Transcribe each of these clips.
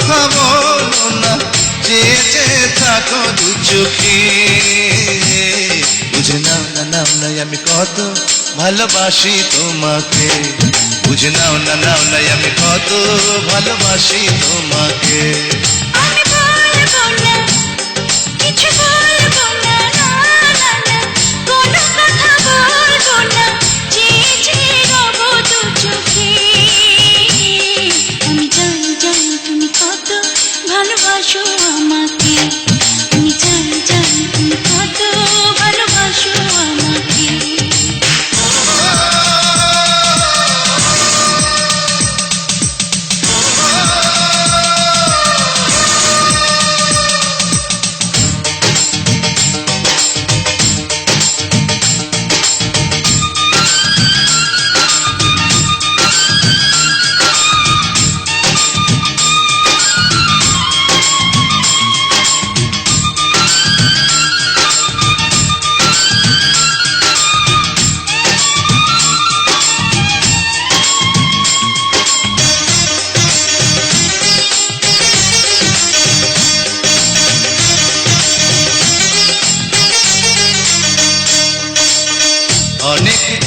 কথা বলো না চেয়ে যে থাকো দু চোখে। বুঝে নাও না নাও নাই আমি কত ভালোবাসি তোমাকে। বুঝে নাও না নাও নাই আমি কত ভালোবাসি তোমাকে।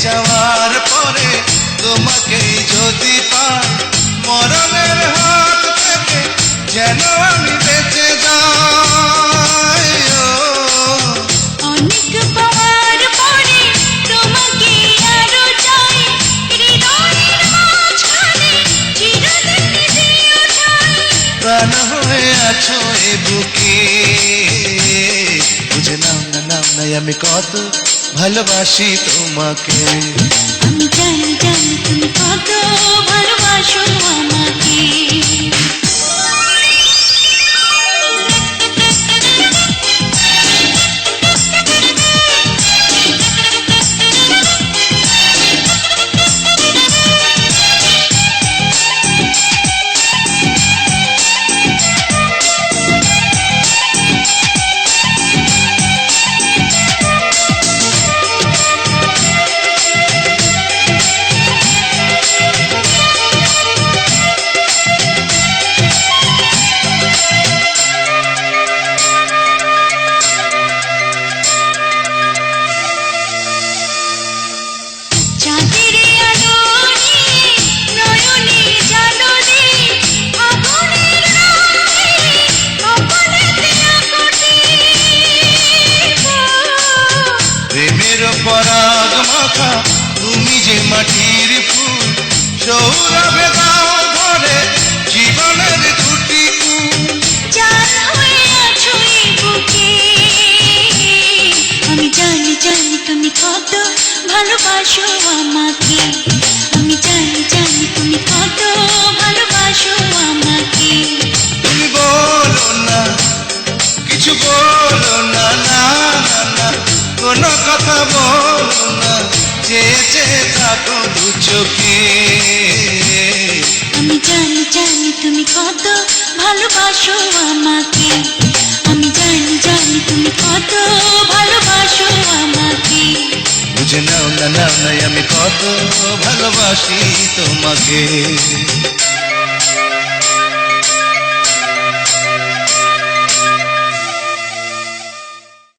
যাওয়ার পরে তোমাকে যদি পাই মরণের হাত থেকে যেন আমি বেঁচে যাই। অনেক পাওয়ার পরে তোমাকে আরও চাই হৃদয়ের মাঝখানে চিরদিন দিও ঠাই প্রাণ হয়ে আছো এ বুকে। বুঝে নাও না নাও না আমি কত ভালোবাসি তোমাকে। আমি জানি জানি তুমি কত ভালোবাসো আমাকে। পরাগ মাখা, তুমি যে মাটির ফুল, সৌরভে দাও ধরে জীবনের দুটি আমি জানি জানি তুমি কত ভালোবাসো আমাকে। আমি জানি জানি তুমি চোখে। আমি জানি জানি তুমি কত ভালোবাসো আমাকে। আমি জানি জানি তুমি কত ভালোবাসো আমাকে। বুঝে নাও না নাও না আমি কত ভালোবাসি তোমাকে।